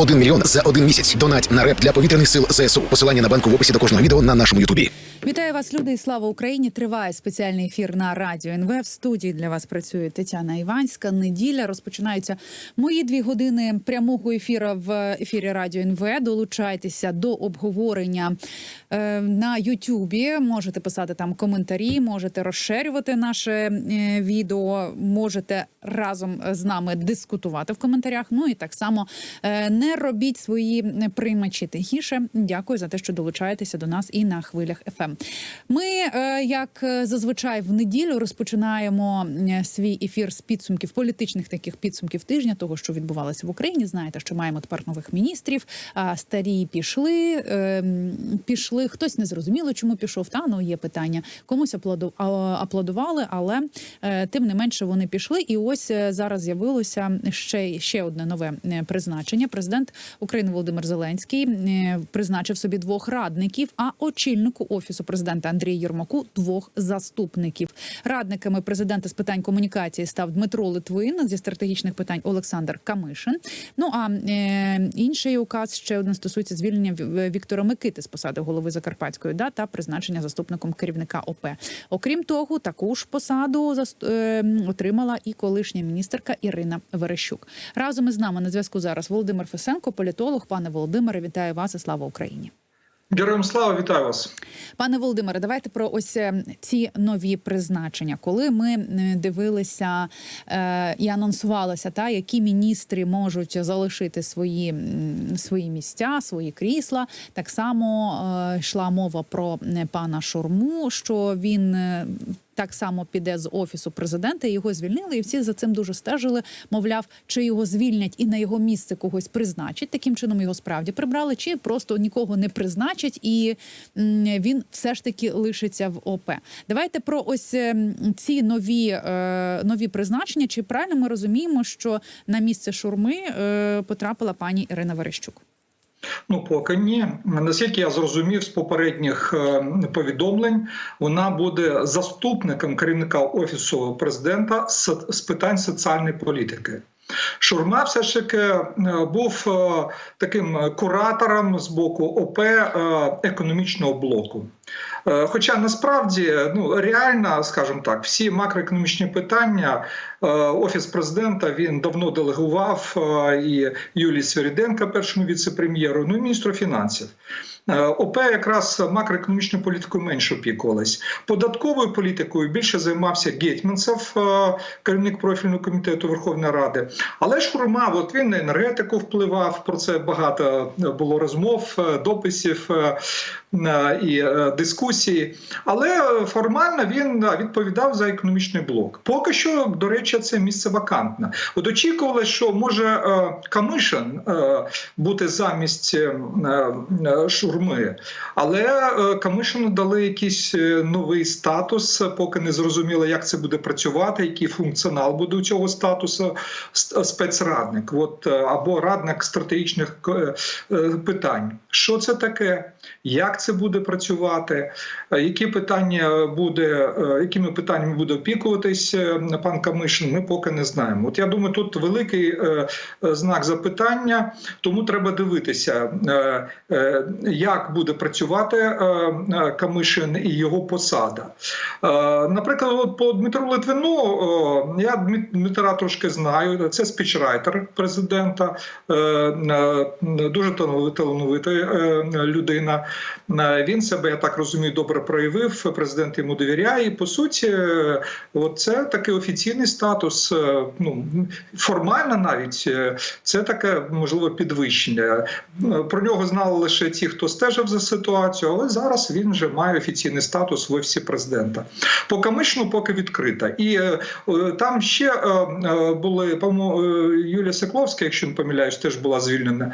1 мільйон за один місяць. Донать на реп для повітряних сил ЗСУ. Посилання на банку в описі до кожного відео на нашому Ютубі. Вітаю вас, люди, і слава Україні! Триває спеціальний ефір на радіо НВ. В студії для вас працює Тетяна Іванська. Неділя розпочинаються мої дві години прямого ефіру в ефірі Радіо НВ. Долучайтеся до обговорення е, на Ютубі. Можете писати там коментарі, можете розширювати наше е, відео, можете разом з нами дискутувати в коментарях. Ну і так само е, не робіть свої приймачі тихіше. Дякую за те, що долучаєтеся до нас і на хвилях ФМ. Ми, е, як е, зазвичай, в неділю розпочинаємо свій ефір з підсумків політичних таких підсумків тижня, того, що відбувалося в Україні. Знаєте, що маємо тепер нових міністрів. Старі пішли, е, пішли. Хтось не зрозуміло, чому пішов. Та ну є питання. Комусь аплоду- аплодували, але тим не менше вони пішли. І ось зараз з'явилося ще, ще одне нове призначення. Президент України Володимир Зеленський е, призначив собі двох радників, а очільнику офісу президента Андрію Єрмаку двох заступників. Радниками президента з питань комунікації став Дмитро Литвин зі стратегічних питань Олександр Камишин. Ну а е, інший указ ще один стосується звільнення Віктора Микити з посади голови Закарпатської ОДА та призначення заступником керівника ОП. Окрім того, таку ж посаду е, отримала і колишня міністерка Ірина Верещук. Разом із нами на зв'язку зараз Володимир Фесенко, політолог. Пане Володимире, вітаю вас і слава Україні. Героям слава, вітаю вас. Пане Володимире, давайте про ось е, ці нові призначення. Коли ми е, дивилися е, і анонсувалося, та які міністри можуть залишити свої, свої місця, свої крісла. Так само е, йшла мова про е, пана Шурму, що він. Е, Так само піде з офісу президента. Його звільнили, і всі за цим дуже стежили. Мовляв, чи його звільнять і на його місце когось призначать. Таким чином його справді прибрали, чи просто нікого не призначать, і він все ж таки лишиться в ОП. Давайте про ось ем, ці нові, е, нові призначення. Чи правильно ми розуміємо, що на місце шурми е, потрапила пані Ірина Верещук? Ну, поки ні. Наскільки я зрозумів з попередніх е, повідомлень, вона буде заступником керівника офісу президента з, питань соціальної політики. Шурма все ж таки е, був е, таким куратором з боку ОП економічного блоку. Е, Хоча насправді ну реально, скажімо так, всі макроекономічні питання е, офіс президента він давно делегував е, і Юлії Свиріденка, першому віце-прем'єру, ну і міністру фінансів. ОП якраз макроекономічною політикою менше опікувалась. Податковою політикою більше займався Гетьманцев, керівник профільного комітету Верховної Ради. Але Шурма, от він на енергетику впливав. Про це багато було розмов, дописів і е, дискусії. Але формально він е, відповідав за економічний блок. Поки що, до речі, це місце вакантне. От очікували, що може е, Камишин е, бути замість е, е, Шурми, але е, Камишину дали якийсь е, новий статус, поки не зрозуміло, як це буде працювати, який функціонал буде у цього статусу спецрадник, от е, або радник стратегічних е, е, питань. Що це таке? Як це буде працювати? Е, Які питання буде, е, якими питаннями буде опікуватись е, пан Камишин? Ми поки не знаємо. От я думаю, тут великий знак запитання, тому треба дивитися, як буде працювати Камишин і його посада. Наприклад, от по Дмитру Литвину я Дмитра трошки знаю. Це спічрайтер президента, дуже талановита людина. Е, Він себе, я так розумію, добре проявив. Президент йому довіряє. І по суті, е, от це такий офіційний статус. е, Ну формально навіть це таке можливо підвищення. Про нього знали лише ті, хто стежив за ситуацією, але зараз він вже має офіційний статус в офісі президента. По Камишину поки відкрита. І там ще були, по-моєму, Юлія Секловська, якщо не помиляюсь, теж була звільнена.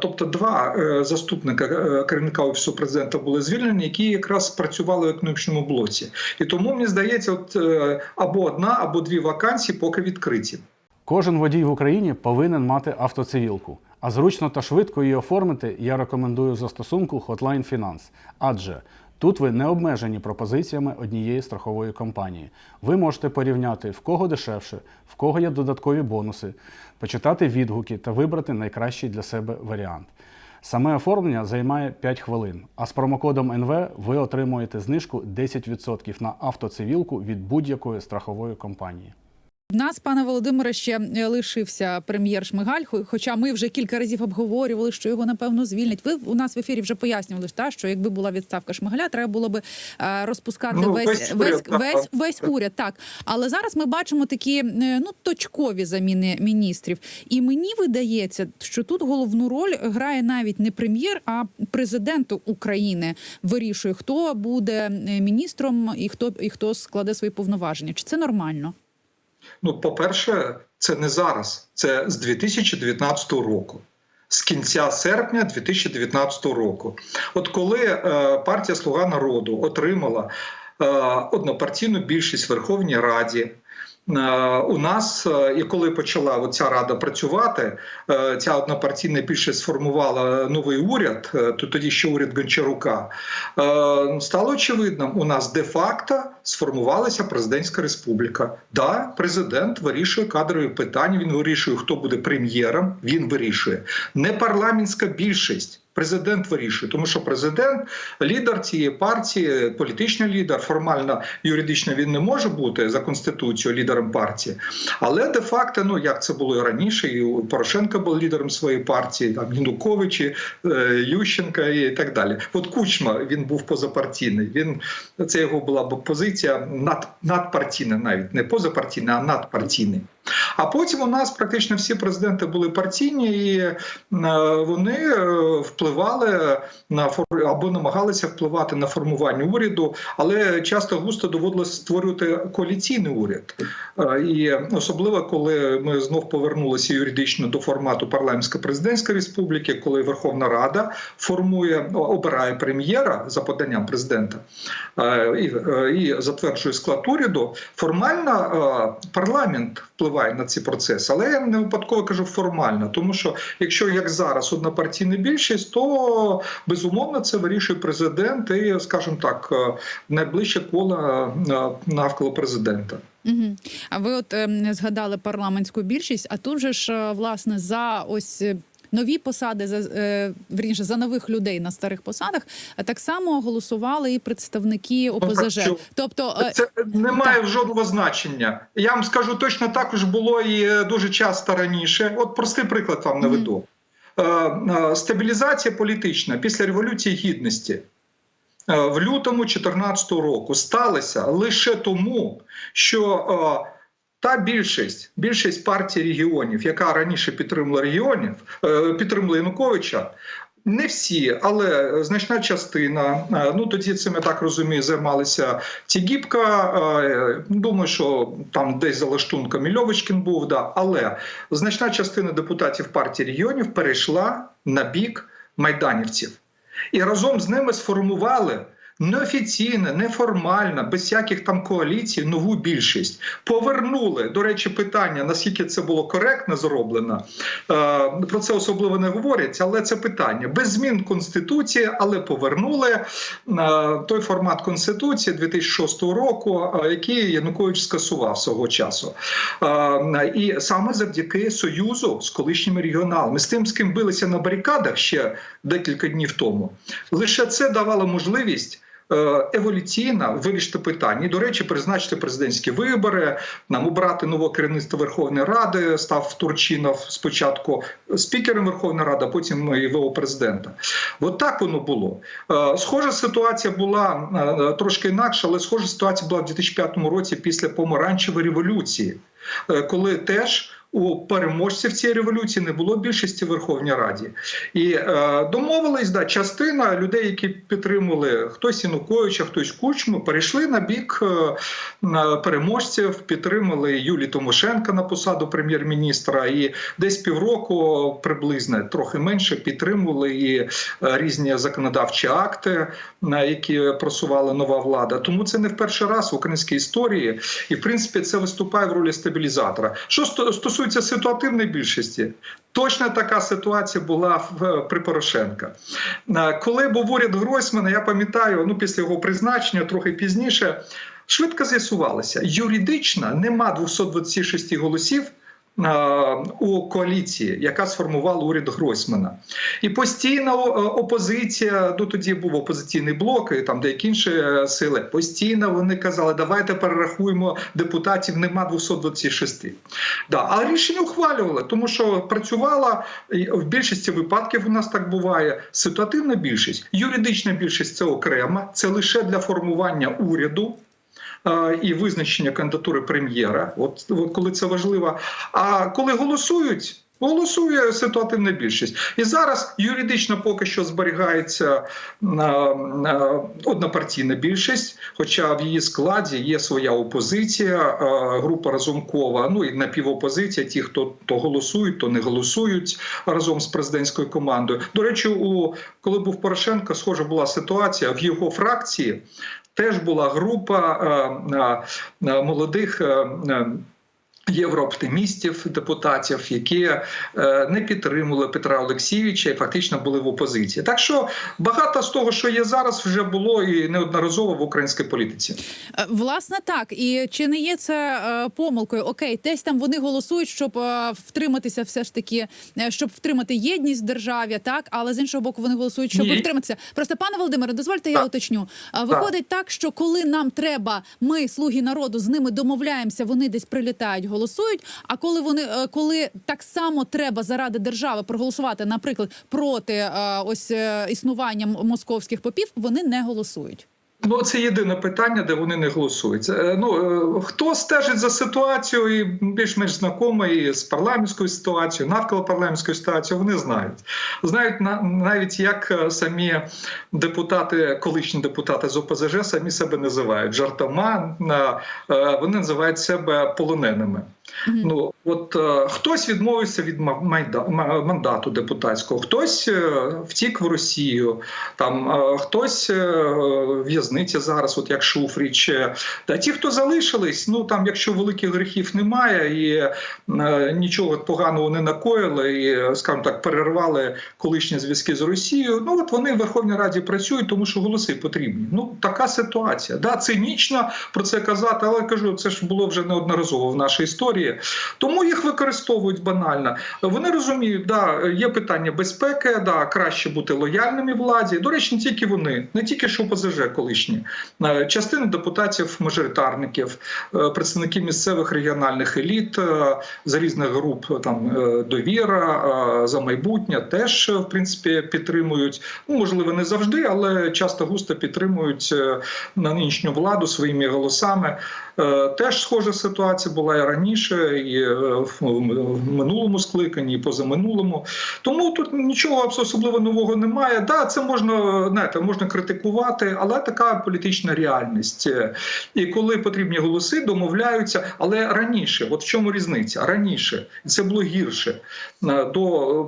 Тобто два заступника керівника офісу президента були звільнені, які якраз працювали в економічному блоці. І тому мені здається, от е, або одна, або дві вакансії поки відкриті. Кожен водій в Україні повинен мати автоцивілку. А зручно та швидко її оформити я рекомендую застосунку Hotline Finance. Адже Тут ви не обмежені пропозиціями однієї страхової компанії. Ви можете порівняти в кого дешевше, в кого є додаткові бонуси, почитати відгуки та вибрати найкращий для себе варіант. Саме оформлення займає 5 хвилин, а з промокодом НВ ви отримуєте знижку 10% на автоцивілку від будь-якої страхової компанії. В нас, пане Володимире, ще е, лишився прем'єр Шмигаль. хо- Хоча ми вже кілька разів обговорювали, що його напевно звільнять. Ви у нас в ефірі вже пояснювали, та, що якби була відставка Шмигаля, треба було би е, розпускати Ну, весь весь весь уряд, весь, весь уряд. Так, але зараз ми бачимо такі е, ну точкові заміни міністрів. І мені видається, що тут головну роль грає навіть не прем'єр, а президент України вирішує, хто буде міністром і хто і хто складе свої повноваження. Чи це нормально? Ну, по-перше, це не зараз, це з 2019 року. З кінця серпня 2019 року, от коли е, партія Слуга народу отримала е, однопартійну більшість в Верховній Раді, у нас, е, і коли почала ця рада працювати, е, ця однопартійна більшість сформувала новий уряд, е, то тоді ще уряд Гончарука, е, стало очевидним, у нас де-факто сформувалася президентська республіка. Да, президент вирішує кадрові питання. Він вирішує, хто буде прем'єром. Він вирішує не парламентська більшість. Президент вирішує, тому що президент лідер цієї партії, політичний лідер, формально юридично він не може бути за конституцією лідером партії, але де факто, ну як це було і раніше, і Порошенко був лідером своєї партії, там Янукович, е, Ющенка і так далі. От Кучма він був позапартійний. Він це його була б позиція над, надпартійна, навіть не позапартійна, а надпартійний. А потім у нас практично всі президенти були партійні, і е, вони е, впливали на або намагалися впливати на формування уряду, але часто густо доводилось створювати коаліційний уряд. Е, І особливо коли ми знов повернулися юридично до формату парламентсько-президентської республіки, коли Верховна Рада формує обирає прем'єра за поданням президента і, затверджує склад уряду, формально парламент впливає на ці процеси, але я не випадково кажу формально, тому що якщо як зараз однопартійна більшість, то безумовно це вирішує президент і, скажімо так, е, найближче коло е, навколо президента. Угу. А ви от е, згадали парламентську більшість, а тут же ж е, власне за ось. Нові посади за е, вірніше, за нових людей на старих посадах так само голосували і представники ОПЗЖ. що? Тобто е, Це не має жодного значення. Я вам скажу точно також було і е, дуже часто раніше. От простий приклад вам наведу. Е, Стабілізація політична після революції гідності в лютому 2014 року сталася лише тому, що та більшість, більшість партій регіонів, яка раніше підтримувала регіонів, е, підтримувала Януковича. Не всі, але значна частина. е, Ну тоді цим я так розумію, займалися Тігіпка. е, Думаю, що там десь за лаштунком Льовочкін був. Да, але значна частина депутатів партії регіонів перейшла на бік майданівців, і разом з ними сформували. Неофіційно, неформально, без всяких там коаліцій, нову більшість повернули. До речі, питання наскільки це було коректно зроблено. е, Про це особливо не говорять, але це питання без змін конституції, але повернули е, той формат конституції 2006 року, е, який Янукович скасував свого часу. І саме завдяки союзу з колишніми регіоналами, з тим, з ким билися на барикадах ще декілька днів тому, лише це давало можливість. Е, Еволюційно вирішити питання. І, до речі, призначити президентські вибори, нам обрати нового керівництва Верховної Ради. Став Турчинов спочатку спікером Верховної Ради, а потім ВО президента. От так воно було. Е, Схожа ситуація була е, трошки інакша, але схожа ситуація була в 2005 році після помаранчевої революції, коли теж. У переможців цієї революції не було більшості в Верховній Раді, і е, домовились, да, частина людей, які підтримували хтось Януковича, хтось Кучму, перейшли на бік е, переможців, підтримали Юлію Тимошенка на посаду прем'єр-міністра, і десь півроку приблизно трохи менше підтримували і е, різні законодавчі акти, на які просувала нова влада. Тому це не в перший раз в українській історії, і в принципі це виступає в ролі стабілізатора. Що сто- стосується стосується ситуативної більшості, точно така ситуація була в при Порошенка. Е, Коли був уряд Гройсмана, я пам'ятаю, ну після його призначення, трохи пізніше, швидко з'ясувалося, юридично нема 226 голосів. Е, У коаліції, яка сформувала уряд Гройсмана, і постійна е, опозиція. Ну тоді був опозиційний блок, і там деякі інші е, сили. Постійно вони казали, давайте перерахуємо депутатів. Нема 226. Да, а рішення ухвалювали, тому що працювала в більшості випадків. У нас так буває ситуативна більшість, юридична більшість це окрема, це лише для формування уряду. І визначення кандидатури прем'єра, от, коли це важливо. А коли голосують, голосує ситуативна більшість. І зараз юридично поки що зберігається однопартійна більшість, хоча в її складі є своя опозиція, група Разумкова, ну і напівопозиція, ті, хто то голосують, то не голосують разом з президентською командою. До речі, у коли був Порошенко, схожа була ситуація в його фракції. Теж була група е, е, е, молодих. Єврооптимістів, депутатів, які е, не підтримували Петра Олексійовича і фактично були в опозиції. Так що багато з того, що є зараз, вже було і неодноразово в українській політиці. Е, Власне, так і чи не є це е, помилкою? Окей, десь там вони голосують, щоб е, втриматися, все ж таки, е, щоб втримати єдність в державі, так але з іншого боку, вони голосують, щоб Ні. втриматися. Просто пане Володимире, дозвольте, я уточню. Виходить так, що коли нам треба, ми слуги народу з ними домовляємося, вони десь прилітають, голосують. А коли вони е, коли так само треба заради держави проголосувати, наприклад, проти е, ось е, існування московських попів, вони не голосують. Ну, це єдине питання, де вони не голосують. Ну е, хто стежить за ситуацією і більш-менш знайомий з парламентською ситуацією, навколо парламентської ситуації, вони знають. Знають на- навіть як е, самі депутати, колишні депутати з ОПЗЖ, самі себе називають жартома. е, Вони називають себе полоненими. Ну от е, хтось відмовився від майда- мандату депутатського, хтось е, втік в Росію, там е, хтось е, в в'язниці зараз, от як Шуфріч. Е, Та ті, хто залишились, ну там, якщо великих гріхів немає і е, нічого поганого не накоїли, і е, скажімо так, перервали колишні зв'язки з Росією. Ну от вони в Верховній Раді працюють, тому що голоси потрібні. Ну така ситуація. Да, цинічно про це казати, але кажу, це ж було вже неодноразово в нашій історії. Тому їх використовують банально. Вони розуміють, да, є питання безпеки, да, краще бути лояльними владі. До речі, не тільки вони, не тільки що ОПЗЖ колишні, Е, частина депутатів, мажоритарників, е, представники місцевих регіональних еліт е, з різних груп, там довіра за майбутнє, теж в принципі підтримують. Ну можливо, не завжди, але часто густо підтримують на нинішню владу своїми голосами. Теж схожа ситуація була і раніше, і е, в минулому скликанні, і позаминулому. Тому тут нічого особливо нового немає. Да, це можна знаєте, можна критикувати, але така політична реальність. Е, І коли потрібні голоси, домовляються. Але раніше, от в чому різниця? Раніше це було гірше е, до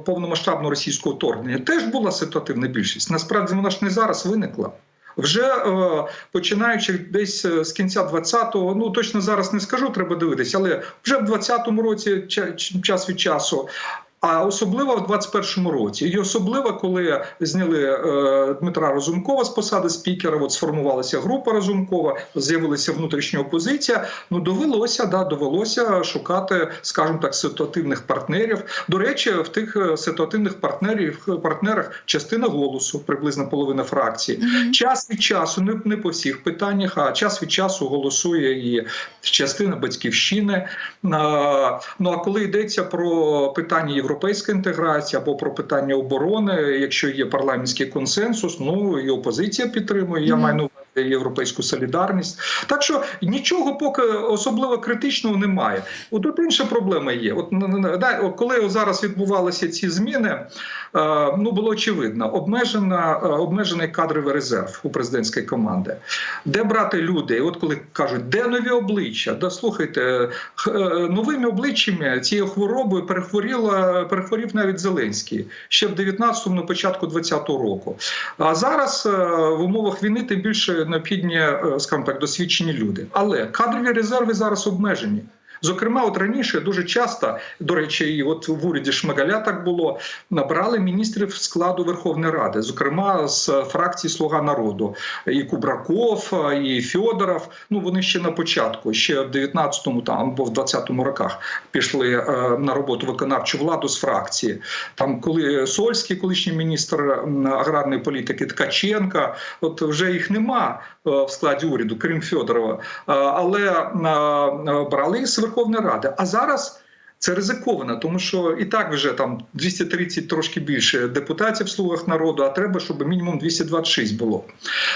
повномасштабного російського вторгнення. Теж була ситуативна більшість. Насправді вона ж не зараз виникла. Вже е, починаючи десь е, з кінця 20-го, ну точно зараз не скажу, треба дивитися, але вже в 20-му році час від часу. А особливо в 21-му році, і особливо коли зняли е, Дмитра Разумкова з посади спікера, от сформувалася група Разумкова, з'явилася внутрішня опозиція. Ну довелося, да, довелося шукати, скажімо так, ситуативних партнерів. До речі, в тих е, ситуативних партнерів партнерах частина голосу, приблизно половина фракції. Час від часу, не, не по всіх питаннях, а час від часу голосує і частина батьківщини. А, ну а коли йдеться про питання європейської інтеграція або про питання оборони, якщо є парламентський консенсус, ну і опозиція підтримує. Я маю на увазі європейську солідарність. Так що нічого поки особливо критичного немає. От тут інша проблема є. От коли зараз відбувалися ці зміни, ну було очевидно, обмежена, е, обмежений кадровий резерв у президентської команди. Де брати людей? От коли кажуть, де нові обличчя? Да слухайте, е, новими обличчями цією хворобою перехворіла, перехворів навіть Зеленський ще в 19-му, на початку 20-го року. А зараз е, в умовах війни тим більше необхідні, е, скажімо так, досвідчені люди. Але кадрові резерви зараз обмежені. Зокрема, от раніше дуже часто, до речі, і от в уряді Шмигаля так було, набрали міністрів складу Верховної Ради, зокрема з фракції Слуга народу, і Кубраков, і Фьодоров. Ну вони ще на початку, ще в 19-му там або в 20-му роках пішли е, на роботу виконавчу владу з фракції. Там, коли Сольський, колишній міністр аграрної політики, Ткаченка, от вже їх нема е, в складі уряду, крім Фьодорова, Е, але брали з Верховної Ради. А зараз. Це ризиковано, тому що і так вже там 230 трошки більше депутатів в слугах народу, а треба, щоб мінімум 226 було.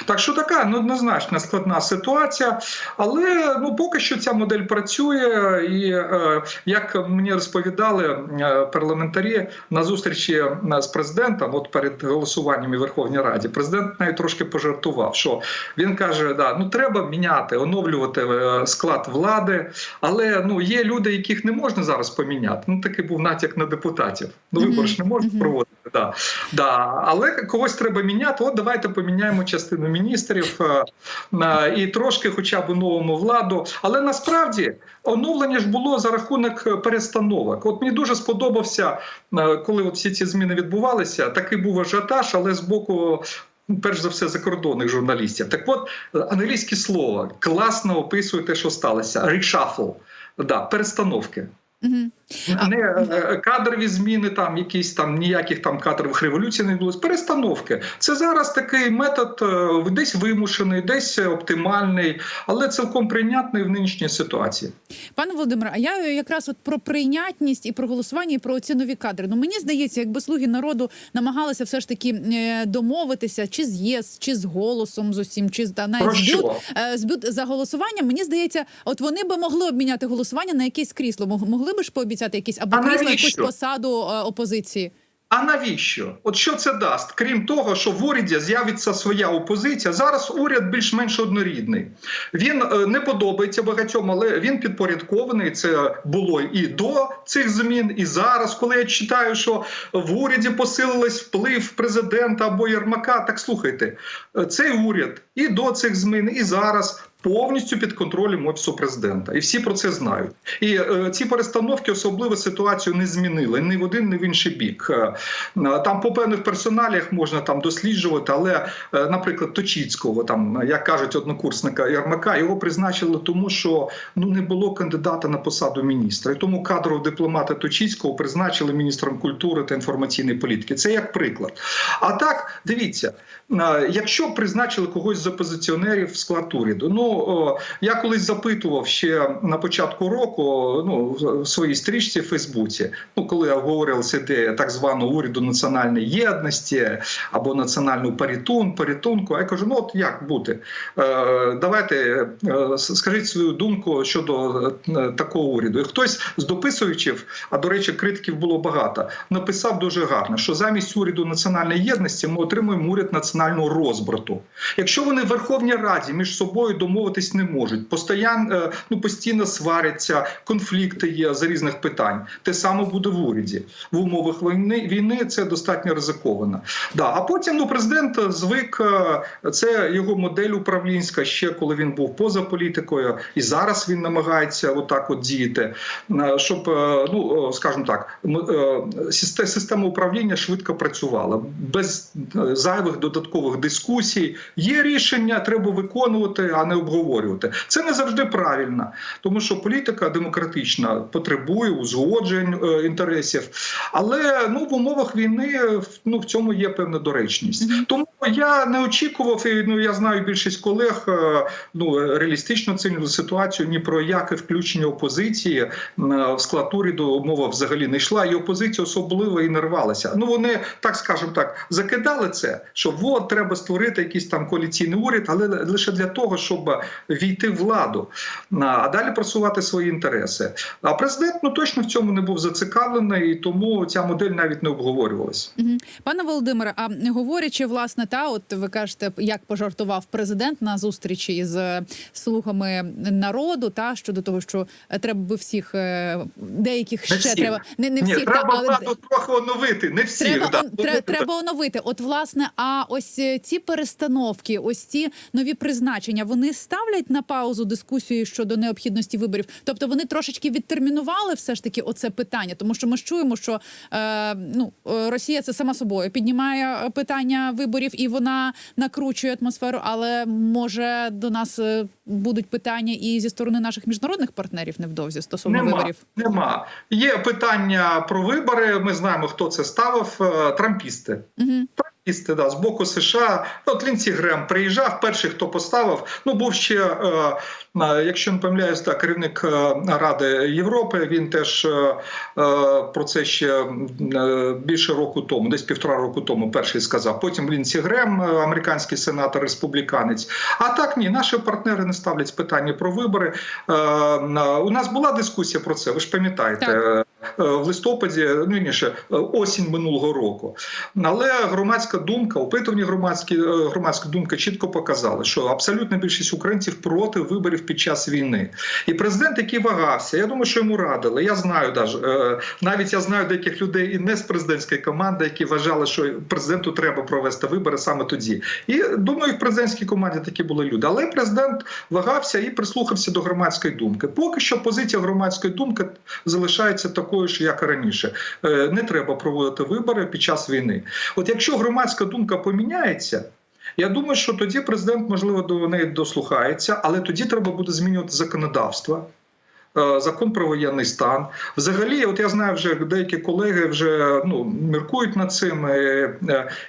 Так що така ну, однозначно складна ситуація, але ну поки що ця модель працює, і е, як мені розповідали е, парламентарі на зустрічі е, з президентом, от перед голосуванням у Верховній Раді, президент навіть трошки пожартував, що він каже: да, ну треба міняти, оновлювати склад влади, але ну є люди, яких не можна зараз поміняти. Ну такий був натяк на депутатів. Ну вибори ж не можна проводити. Да. Да. Але когось треба міняти. От давайте поміняємо частину міністрів е, е, і трошки, хоча б новому владу. Але насправді оновлення ж було за рахунок перестановок. От мені дуже сподобався, е, коли от всі ці зміни відбувалися. Такий був ажіотаж, але з боку. Перш за все, закордонних журналістів. Так от, е, англійське слово класно описує те, що сталося. Reshuffle. Да, перестановки. Mm-hmm. Не е, кадрові зміни, там якісь там ніяких там кадрових революцій не було. Перестановки. Це зараз такий метод, е, десь вимушений, десь оптимальний, але цілком прийнятний в нинішній ситуації. Пане Володимире, а я якраз от про прийнятність і про голосування, і про ці нові кадри. Ну мені здається, якби слуги народу намагалися все ж таки е, домовитися, чи з ЄС, чи з голосом з усім, чи з та навіть Про з що? бют, е, з бют за голосуванням. Мені здається, от вони би могли обміняти голосування на якесь крісло. Мог- Могли би ж пообіцяти якісь або А крісло, якусь посаду е, опозиції. А навіщо? От що це дасть? Крім того, що в уряді з'явиться своя опозиція. Зараз уряд більш-менш однорідний. Він е, не подобається багатьом, але він підпорядкований. Це було і до цих змін, і зараз, коли я читаю, що в уряді посилилась вплив президента або Єрмака. Так слухайте, е, цей уряд і до цих змін, і зараз. Повністю під контролем офісу президента, і всі про це знають. І е, ці перестановки особливо ситуацію не змінили ні в один, ні в інший бік. Е, там по певних персоналіях можна там досліджувати, але, е, наприклад, Точіцького, там як кажуть, однокурсника Ярмака, його призначили тому, що ну не було кандидата на посаду міністра. І тому кадрового дипломата Точіцького призначили міністром культури та інформаційної політики. Це як приклад. А так, дивіться, е, якщо призначили когось з опозиціонерів в склад уряду, ну о, я колись запитував ще на початку року, ну в своїй стрічці в Фейсбуці, ну коли обговорилася ідея так званого уряду національної єдності або національного порятун, порятунку. Я кажу: ну от як бути? Е, давайте е, скажіть свою думку щодо е, такого уряду. І хтось з дописувачів, а до речі, критиків було багато, написав дуже гарно, що замість уряду національної єдності ми отримуємо уряд національного розбрату. Якщо вони в Верховній Раді між собою домовитись не можуть, постоян, е, ну постійно сваряться, конфлікти є з різних питань. Те саме буде в уряді в умовах війни. Війни це достатньо ризиковано. Да, а потім ну президент звик. е, Це його модель управлінська ще коли він був поза політикою, і зараз він намагається отак от діяти, е, щоб ну скажімо так, система управління швидко працювала без зайвих додаткових дискусій. Є рішення, треба виконувати, а не обговорювати. Це не завжди правильно, тому що політика демократична потребує узгоджень е, інтересів. Але ну в умовах війни ну в цьому є певна доречність. Тому я не очікував, і ну я знаю більшість колег е, ну реалістично оцінювали ситуацію ні про яке включення опозиції е, в склад уряду мова взагалі не йшла, і опозиція особливо і не рвалася. Ну вони так скажемо так закидали це, що от треба створити якийсь там коаліційний уряд, але лише для того, щоб війти в владу, а далі просувати свої інтереси. А президент ну точно в цьому не був зацікавлений, і тому ця модель навіть не обговорювалася. Мгм. Пане Володимире, а говорячи власне, та от ви кажете, як пожартував президент на зустрічі з слугами народу, та щодо того, що е, треба би всіх е, деяких Не ще всіх. треба не, не Ні, всіх, та, треба але владу трохи оновити, не всіх. Треба, да. он- тре- треба оновити. От власне, а ось е, ці перестановки, ось ці нові призначення, вони. Ставлять на паузу дискусію щодо необхідності виборів? Тобто вони трошечки відтермінували все ж таки оце питання, тому що ми ж чуємо, що е, ну е, Росія це сама собою піднімає е, питання виборів і вона накручує атмосферу, але може до нас е, будуть питання і зі сторони наших міжнародних партнерів невдовзі стосовно Нема, виборів. нема. Є питання про вибори. Ми знаємо, хто це ставив. Трампісти. Угу. Трампісти, да, з боку США. От Лінці Грем приїжджав. Перший, хто поставив. Ну був ще, е, е, якщо не помиляюсь, так, керівник е, Ради Європи. Він теж е, е, про це ще більше року тому, десь півтора року тому, перший сказав. Потім Лінці Грем, американський сенатор, республіканець. А так ні, наші партнери не ставлять питання про вибори. Е, У нас була дискусія про це. Ви ж пам'ятаєте. Е, в листопаді, ну вірніше, е, осінь минулого року. Але громадська думка, опитування громадські е, громадська думка чітко показала, що абсолютна більшість українців проти виборів під час війни. І президент, який вагався, я думаю, що йому радили. Я знаю е, навіть я знаю деяких людей і не з президентської команди, які вважали, що президенту треба провести вибори саме тоді. І думаю, в президентській команді такі були люди. Але президент вагався і прислухався до громадської думки. Поки що позиція громадської думки залишається такою ж, як і раніше. Е, Не треба проводити вибори під час війни. От якщо громадська думка поміняється. Я думаю, що тоді президент можливо до неї дослухається, але тоді треба буде змінювати законодавство. е, Закон про воєнний стан. Взагалі, от я знаю, вже деякі колеги вже ну міркують над цим, е,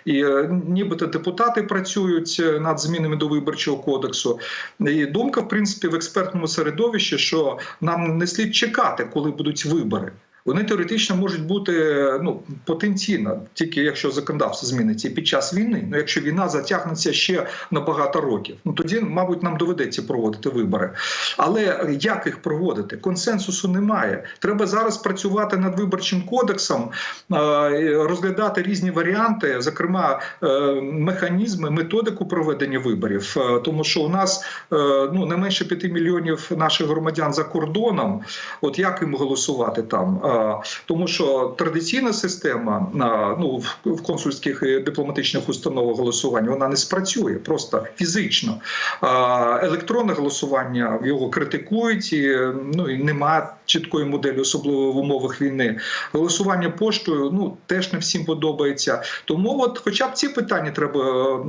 і е, нібито депутати працюють над змінами до виборчого кодексу. І думка, в принципі, в експертному середовищі, що нам не слід чекати, коли будуть вибори. Вони теоретично можуть бути ну потенційно, тільки якщо законодавство зміниться під час війни. Ну якщо війна затягнеться ще на багато років, ну тоді, мабуть, нам доведеться проводити вибори. Але як їх проводити? Консенсусу немає. Треба зараз працювати над виборчим кодексом, е, розглядати різні варіанти, зокрема е, механізми, методику проведення виборів, Е, тому що у нас ну не менше 5 мільйонів наших громадян за кордоном. От як їм голосувати там? Тому що традиційна система ну в- консульських і дипломатичних установах голосування вона не спрацює просто фізично. Електронне голосування його критикують і ну і немає чіткої моделі, особливо в умовах війни. Голосування поштою ну теж не всім подобається. Тому, от, хоча б ці питання треба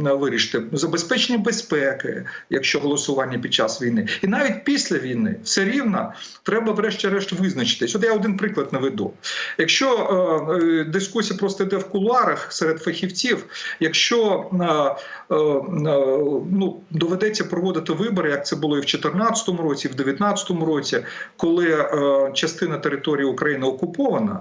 е, вирішити: забезпечення безпеки, якщо голосування під час війни, і навіть після війни все рівно треба, врешті-решт, визначитись. От я один приклад наведу. Якщо е, е, дискусія просто йде в кулуарах серед фахівців, якщо е, е, е, ну, доведеться проводити вибори, як це було і в 2014 році, і в 2019 році, коли е, частина території України окупована,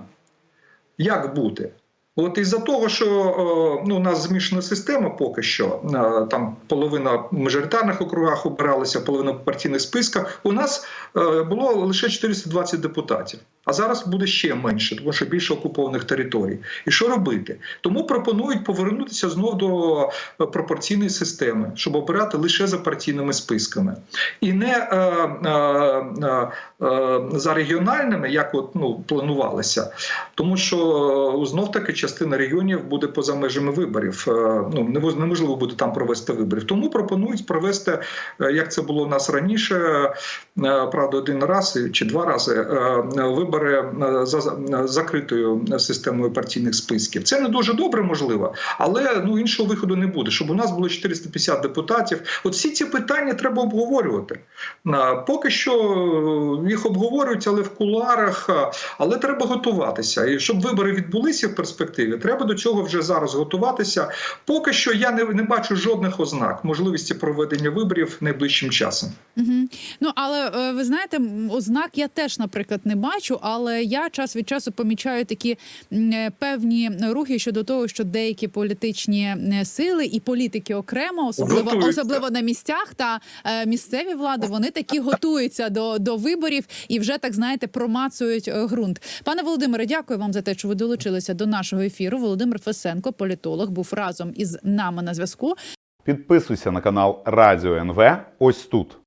як бути? От із-за того, що е, ну, у нас змішана система поки що, е, там половина в мажоритарних округах обиралася, половина партійних списках, у нас е, було лише 420 депутатів. А зараз буде ще менше, тому що більше окупованих територій. І що робити? Тому пропонують повернутися знов до пропорційної системи, щоб обирати лише за партійними списками, і не е, е, е, за регіональними, як от ну планувалося, тому що знов таки частина регіонів буде поза межами виборів. Е, Ну неможливо буде там провести виборів. Тому пропонують провести, е, як це було у нас раніше, е, правда, один раз чи два рази вибори за за закритою системою партійних списків. Це не дуже добре, можливо, але ну іншого виходу не буде. Щоб у нас було 450 депутатів. От всі ці питання треба обговорювати. Поки що їх обговорюють, але в кулуарах. Але треба готуватися. І щоб вибори відбулися в перспективі, треба до цього вже зараз готуватися. Поки що я не, не бачу жодних ознак можливості проведення виборів найближчим часом. Угу. Ну але е, ви знаєте, ознак я теж, наприклад, не бачу, але я час від часу помічаю такі е, певні рухи щодо того, що деякі політичні е, сили і політики окремо, особливо Готуються. особливо на місцях та місцеві влади, вони такі готуються до, до виборів і вже так знаєте промацують ґрунт. Пане Володимире, дякую вам за те, що ви долучилися до нашого ефіру. Володимир Фесенко, політолог, був разом із нами на зв'язку. Підписуйся на канал Радіо НВ ось тут.